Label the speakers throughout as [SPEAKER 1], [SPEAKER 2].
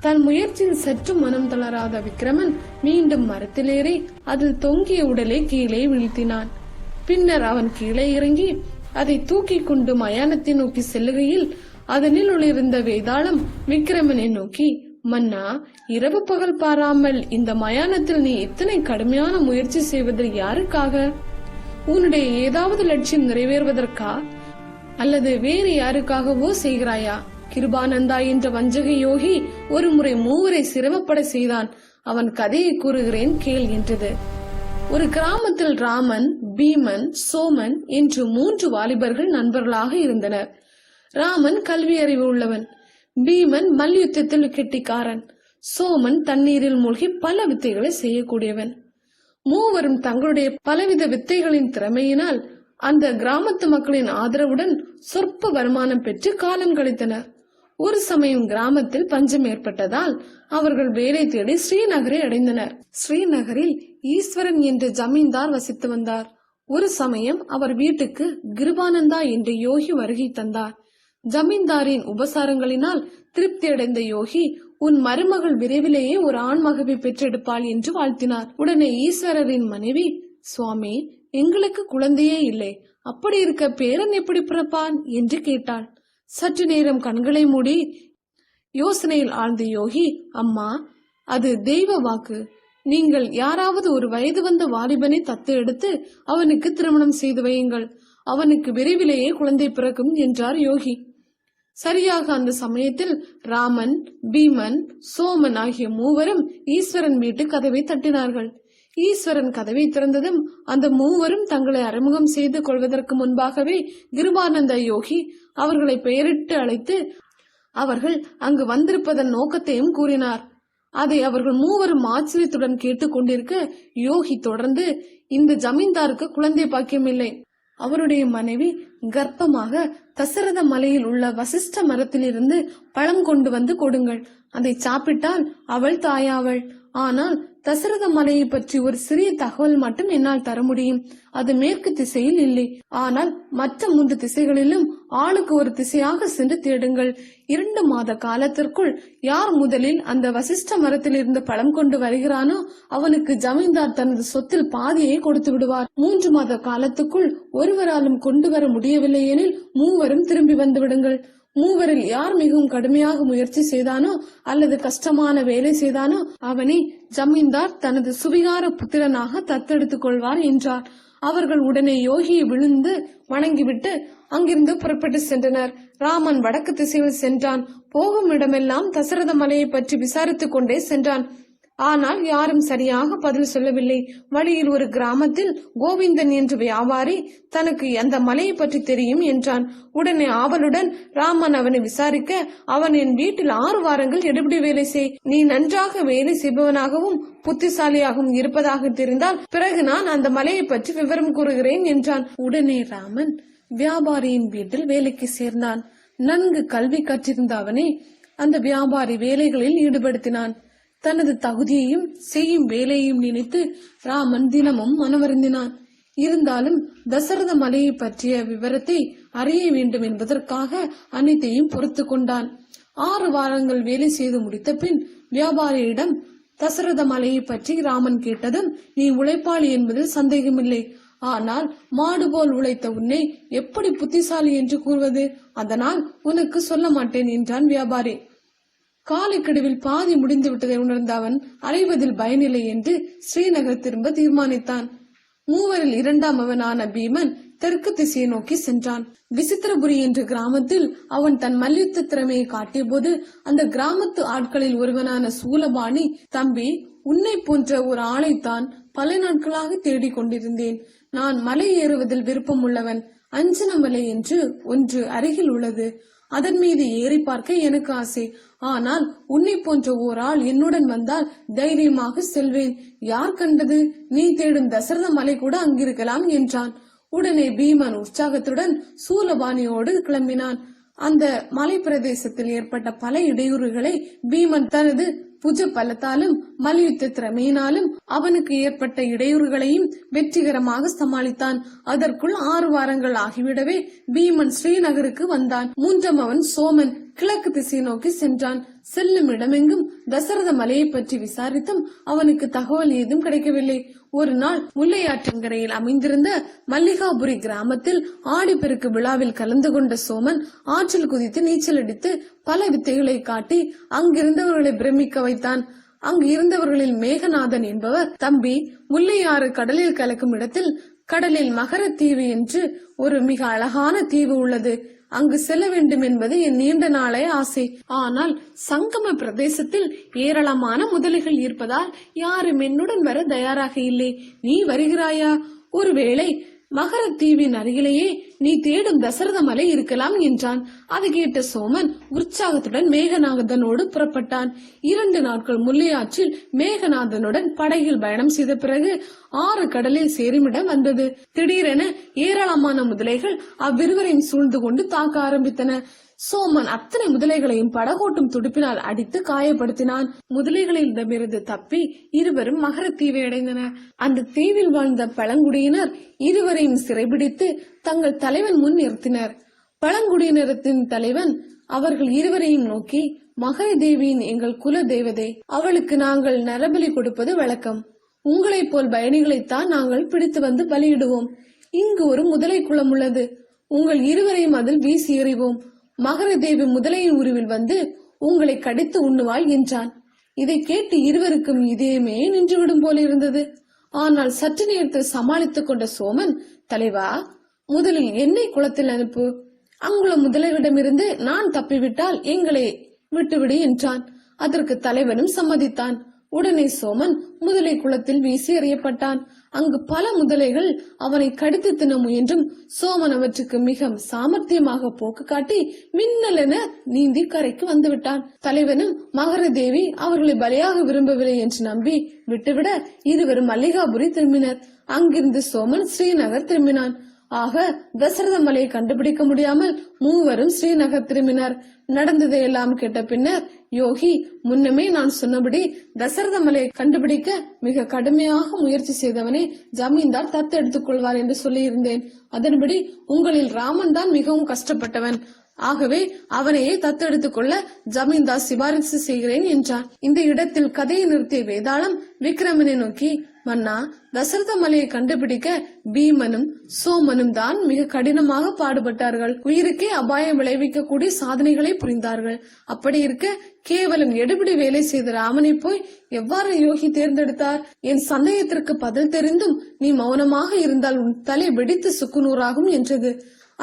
[SPEAKER 1] தன் முயற்சியில் சற்று மனம் தளராத விக்ரமன் மீண்டும் மரத்திலேறி அதில் தொங்கிய உடலை கீழே வீழ்த்தினான். பின்னர் அவன் கீழே இறங்கி அதை தூக்கி கொண்டு மயானத்தை நோக்கி செல்லுகையில் அதனில் ஒளிர்ந்த வேதாளம் விக்ரமனை நோக்கி மன்னா இரவு பகல் பாராமல் இந்த மயானத்தில் நீ இத்தனை கடுமையான முயற்சி செய்வதில் யாருக்காக? உன்னுடைய ஏதாவது லட்சியம் நிறைவேறுவதற்கா? அல்லது வேறு யாருக்காகவோ செய்கிறாயா? கிருபானந்தா என்ற வஞ்சக யோகி ஒரு முறை மூவரை சிரமப்பட செய்தான். அவன் கதையை கூறுகிறேன் கேள் என்றது. ஒரு கிராமத்தில் ராமன் பீமன் சோமன் என்று மூன்று வாலிபர்கள் நண்பர்களாக இருந்தனர். ராமன் கல்வி அறிவு உள்ளவன் பீமன் மல்யுத்தத்தில் கெட்டிக்காரன் சோமன் தண்ணீரில் மூழ்கி பல வித்தைகளை செய்யக்கூடியவன். மூவரும் தங்களுடைய பலவித வித்தைகளின் திறமையினால் அந்த கிராமத்து மக்களின் ஆதரவுடன் சொற்ப வருமானம் பெற்று காலம் கழித்தனர். ஒரு சமயம் கிராமத்தில் பஞ்சம் ஏற்பட்டதால் அவர்கள் வேலை தேடி ஸ்ரீநகரை அடைந்தனர். ஸ்ரீநகரில் ஈஸ்வரன் என்ற ஜமீன்தார் வசித்து வந்தார். ஒரு சமயம் அவர் வீட்டுக்கு கிருபானந்தா என்ற யோகி வருகை தந்தார். ஜமீன்தாரின் உபசாரங்களினால் திருப்தி அடைந்த யோகி உன் மருமகள் விரைவிலேயே ஒரு ஆண் மகவை பெற்றெடுப்பாள் என்று வாழ்த்தினார். உடனே ஈஸ்வரரின் மனைவி சுவாமி எங்களுக்கு குழந்தையே இல்லை. அப்படி இருக்க பேரன் எப்படி பிறப்பான்? என்று கேட்டாள். சற்று நேரம் கண்களை மூடி யோசனையில் ஆழ்ந்த யோகி அம்மா அது தெய்வ வாக்கு. நீங்கள் யாராவது ஒரு வயது வந்த வாலிபனை தத்து எடுத்து அவனுக்கு திருமணம் செய்து வையுங்கள். அவனுக்கு விரைவிலேயே குழந்தை பிறக்கும் என்றார் யோகி. சரியாக அந்த சமயத்தில் ராமன் பீமன் சோமன் ஆகிய மூவரும் ஈஸ்வரன் வீட்டு கதவை தட்டினார்கள். ஈஸ்வரன் கதவை திறந்ததும் அந்த மூவரும் தங்களை அறிமுகம் செய்து கொள்வதற்கு முன்பாகவே கிருபானந்த யோகி அவர்களை பெயரிட்டு அழைத்து அவர்கள் அங்கு வந்திருப்பதன் நோக்கத்தையும் கூறினார். அதை அவர்கள் மூவரும் ஆச்சரியத்துடன் கேட்டுக்கொண்டிருக்க யோகி தொடர்ந்து இந்த ஜமீன்தாருக்கு குழந்தை பாக்கியம் இல்லை. அவருடைய மனைவி கர்ப்பமாக தசரத மலையில் உள்ள வசிஷ்ட மரத்திலிருந்து பழம் கொண்டு வந்து கொடுங்கள். அதை சாப்பிட்டால் அவள் தாயாவள். ஆனால் தசரத மலையை பற்றி ஒரு சிறிய தகவல் மட்டும் என்னால் தர முடியும். அது மேற்கு திசையில் இல்லை. ஆனால் மற்ற மூன்று திசைகளிலும் ஆளுக்கு ஒரு திசையாக சென்று தேடுங்கள். இரண்டு மாத காலத்திற்குள் யார் முதலில் அந்த வசிஷ்ட மரத்தில் இருந்து பழம் கொண்டு வருகிறானோ அவனுக்கு ஜமீன்தார் தனது சொத்தில் பாதியை கொடுத்து விடுவார். மூன்று மாத காலத்துக்குள் ஒருவராலும் கொண்டு வர முடியவில்லை எனில் மூவரும் திரும்பி வந்து விடுங்கள். மூவரில் யார் மிகவும் கடுமையாக முயற்சி செய்தானோ அல்லது கஷ்டமான வேலை செய்தானோ அவனை ஜமீன்தார் தனது சுவிகார புத்திரனாக தத்தெடுத்துக் கொள்வார் என்றார். அவர்கள் உடனே யோகியை விழுந்து வணங்கிவிட்டு அங்கிருந்து புறப்பட்டு சென்றனர். ராமன் வடக்கு திசையில் சென்றான். போகும் இடமெல்லாம் தசரத மலையை பற்றி விசாரித்துக் கொண்டே சென்றான். ஆனால் யாரும் சரியாக பதில் சொல்லவில்லை. வழியில் ஒரு கிராமத்தில் கோவிந்தன் என்ற வியாபாரி தனக்கு அந்த மலையை பற்றி தெரியும் என்றான். உடனே ஆவலுடன் ராமன் அவனை விசாரிக்க அவன் என் வீட்டில் ஆறு வாரங்கள் எடுபடி வேலை செய். நீ நன்றாக வேலை செய்பவனாகவும் புத்திசாலியாகவும் இருப்பதாக தெரிந்தால் பிறகு நான் அந்த மலையை பற்றி விவரம் கூறுகிறேன் என்றான். உடனே ராமன் வியாபாரியின் வீட்டில் வேலைக்கு சேர்ந்தான். நன்கு கல்வி கற்றிருந்த அவனை அந்த வியாபாரி வேலைகளில் ஈடுபடுத்தினான். தனது தகுதியையும் செய்யும் வேலையையும் நினைத்து ராமன் தினமும் மனவருந்தினான். இருந்தாலும் தசரத மலையை பற்றிய விவரத்தை அறிய வேண்டும் என்பதற்காக அனைத்தையும் பொறுத்து கொண்டான். ஆறு வாரங்கள் வேலை செய்து முடித்த பின் வியாபாரியிடம் தசரத மலையை பற்றி ராமன் கேட்டதும் நீ உழைப்பாளி என்பதில் சந்தேகமில்லை. ஆனால் மாடு போல் உழைத்த உன்னை எப்படி புத்திசாலி என்று கூறுவது? அதனால் உனக்கு சொல்ல மாட்டேன் என்றான் வியாபாரி. காலைக்கடுவில் பாதி முடிந்து விட்டதை உணர்ந்த அவன் அலைவதில் பயனில்லை என்று ஸ்ரீநகர் திரும்ப தீர்மானித்தான். மூவரில் இரண்டாம் அவனான பீமன் தெற்கு திசையை நோக்கி சென்றான். விசித்திரபுரி என்ற கிராமத்தில் அவன் தன் மல்யுத்த திறமையை காட்டிய போது அந்த கிராமத்து ஆட்களில் ஒருவனான சூலபாணி தம்பி உன்னை போன்ற ஒரு ஆளைத்தான் பல நாட்களாக தேடிக் கொண்டிருந்தேன். நான் மலை ஏறுவதில் விருப்பம் உள்ளவன் அஞ்சனமலை என்று ஒன்று அருகில் உள்ளது. அதன் மீது ஏறி பார்க்க எனக்கு ஆசை. ஆனால் உன்னை போன்ற ஓர் ஆள் என்னுடன் வந்தால் தைரியமாக செல்வேன். யார் கண்டது? நீ தேடும் தசரத மலை கூட அங்கிருக்கலாம் என்றான். உடனே பீமன் உற்சாகத்துடன் சூலபாணியோடு கிளம்பினான். அந்த மலை பிரதேசத்தில் ஏற்பட்ட பல இடையூறுகளை பீமன் தனது புஜ பலத்தாலும் மல்யுத்த திறமையினாலும் அவனுக்கு ஏற்பட்ட இடையூறுகளையும் வெற்றிகரமாக சமாளித்தான். அதற்குள் ஆறு வாரங்கள் ஆகிவிடவே பீமன் ஸ்ரீநகருக்கு வந்தான். மூன்றாம் அவன் சோமன் கிழக்கு திசை நோக்கி சென்றான். செல்லும் இடமெங்கும் தசரத மலையை பற்றி விசாரித்தும் அவனுக்கு தகவல் ஏதும் கிடைக்கவில்லை. ஒரு நாள் முல்லையாற்றங்கரையில் அமைந்திருந்த மல்லிகாபுரி கிராமத்தில் ஆடிப்பெருக்கு விழாவில் கலந்து கொண்ட சோமன் ஆற்றில் குதித்து நீச்சல் அடித்து பல வித்தைகளை காட்டி அங்கிருந்தவர்களை பிரமிக்க வைத்தான். அங்கு இருந்தவர்களில் மேகநாதன் என்பவர் தம்பி முல்லையாறு கடலில் கலக்கும் இடத்தில் கடலில் மகரத்தீவு என்று ஒரு மிக அழகான தீவு உள்ளது. அங்கு செல்ல வேண்டும் என்பது என் நீண்ட நாளே ஆசை. ஆனால் சங்கம பிரதேசத்தில் ஏராளமான முதலைகள் இருப்பதால் யாரும் என்னுடன் வர தயாராக இல்லை. நீ வருகிறாயா? ஒருவேளை மகர தீவின் அருகிலேயே நீ தேடும் தசரத மலை இருக்கலாம் என்றான். அது கேட்ட சோமன் உற்சாகத்துடன் மேகநாதனோடு புறப்பட்டான். இரண்டு நாட்கள் முல்லையாற்றில் மேகநாதனுடன் படகில் பயணம் செய்த பிறகு ஆறு கடலில் சேருமிடம் வந்தது. திடீரென ஏராளமான முதலைகள் அவ்விருவரையும் சூழ்ந்து கொண்டு தாக்க ஆரம்பித்தன. சோமன் அத்தனை முதலைகளையும் படகோட்டும் துடுப்பினால் அடித்து காயப்படுத்தினான். முதலைகளிடமிருந்து தப்பி இருவரும் மகர தீவை அடைந்தனர். அந்த தீவில் வாழ்ந்த பழங்குடியினர் இருவரையும் சிறைபிடித்து தங்கள் தலைவன் முன் நிறுத்தினர். பழங்குடியினரத்தின் தலைவன் அவர்கள் இருவரையும் நோக்கி மகர தேவியின் எங்கள் குல தேவதை அவளுக்கு நாங்கள் நரபலி கொடுப்பது வழக்கம். உங்களைப் போல் பயணிகளைத்தான் நாங்கள் பிடித்து வந்து பலியிடுவோம். இங்கு ஒரு முதலை குளம் உள்ளது. உங்கள் இருவரையும் அதில் வீசி எறிவோம். மகர தேவி முதலையின் உருவில் வந்து உங்களை கடித்து உண்ணுவாள் என்றான். இதை கேட்டு இருவருக்கும் இதயமே நின்றுவிடும் போல இருந்தது. ஆனால் சற்று நேரத்தில் சமாளித்துக் கொண்ட சோமன் தலைவா முதலில் என்னை குளத்தில் அனுப்பு. அங்குள்ள முதலையிடமிருந்து நான் தப்பிவிட்டால் எங்களை விட்டுவிடு என்றான். அதற்கு தலைவனும் சம்மதித்தான். உடனே சோமன் முதலை குளத்தில் வீசி எறியப்பட்டான். அங்கு பல முதலைகள் அவனை கடித்து தின முயன்றும் சோமன் அவற்றுக்கு மிக சாமர்த்தியமாக போக்கு காட்டி மின்னலென நீந்தி கரைக்கு வந்துவிட்டான். தலைவனும் மகர தேவி அவர்களை பலியாக விரும்பவில்லை என்று நம்பி விட்டுவிட இருவரும் மல்லிகாபுரி திரும்பினர். அங்கிருந்து சோமன் ஸ்ரீநகர் திரும்பினான். ஆக தசரத மலையை கண்டுபிடிக்க முடியாமல் மூவரும் ஸ்ரீநகர் திரும்பினர். நடந்ததை எல்லாம் கேட்ட பின்னர் யோகி முன்னமே நான் சொன்னபடி தசரத மலையை கண்டுபிடிக்க மிக கடுமையாக முயற்சி செய்தவனை ஜமீன்தார் தத்தெடுத்துக் கொள்வார் என்று சொல்லியிருந்தேன். அதன்படி உங்களில் ராமன் தான் மிகவும் கஷ்டப்பட்டவன். ஆகவே அவனையே தத்தெடுத்துக் கொள்ள ஜமீன்தார் சிபாரிசு செய்கிறேன் என்றார் இந்த இடத்தில் கதையை நிறுத்திய வேதாளம் விக்ரமனை நோக்கி மன்னா தசரத மலையை கண்டுபிடிக்க பீமனும் சோமனும் தான் மிக கடினமாக பாடுபட்டார்கள். உயிருக்கே அபாயம் விளைவிக்கக்கூடிய சாதனைகளை புரிந்தார்கள். அப்படி இருக்க கேவலம் எடுபிடி வேலை செய்த ராமனை போய் எவ்வாறு யோகி தேர்ந்தெடுத்தார்? என் சந்தேகத்திற்கு பதில் தெரிந்தும் நீ மௌனமாக இருந்தால் உன் தலை வெடித்து சுக்குநூறாகும் என்றது.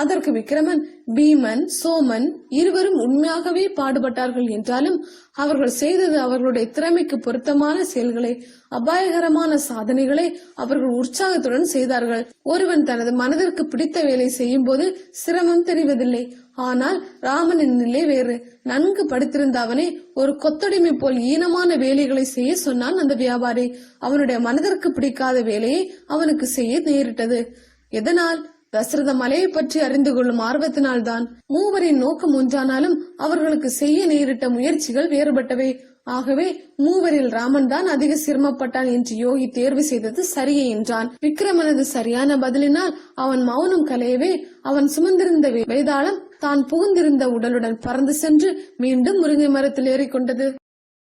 [SPEAKER 1] அதற்கு விக்ரமன் பீமன் சோமன் இருவரும் உண்மையாகவே பாடுபட்டார்கள் என்றாலும் அவர்கள் செய்தது அவர்களுடைய திறமைக்கு பொருத்தமான செயல்களை அபாயகரமான சாதனைகளை அவர்கள் உற்சாகத்துடன் செய்தார்கள். ஒருவன் தனது மனதிற்கு பிடித்த வேலை செய்யும் போது சிரமம் தெரிவதில்லை. ஆனால் ராமனின் நிலை வேறு. நன்கு படித்திருந்த அவனை ஒரு கொத்தடிமை போல் ஈனமான வேலைகளை செய்ய சொன்னான் அந்த வியாபாரி. அவனுடைய மனதிற்கு பிடிக்காத வேலையை அவனுக்கு செய்ய நேரிட்டது. எதனால்? தசரத மலையை பற்றி அறிந்து கொள்ளும் ஆர்வத்தினால்தான் மூவரின் நோக்கம் ஒன்றானாலும் அவர்களுக்கு செய்ய நேரிட்ட முயற்சிகள் வேறுபட்டவை. ஆகவே மூவரில் ராமன் தான் அதிக சிரமப்பட்டான் என்று யோகி தேர்வு செய்தது சரியே என்றான். விக்ரமனது சரியான பதிலினால் அவன் மௌனம் கலையவே அவன் சுமந்திருந்த வேதாளம் தான் புகுந்திருந்த உடலுடன் பறந்து சென்று மீண்டும் முருங்கை மரத்தில் ஏறிக்கொண்டது.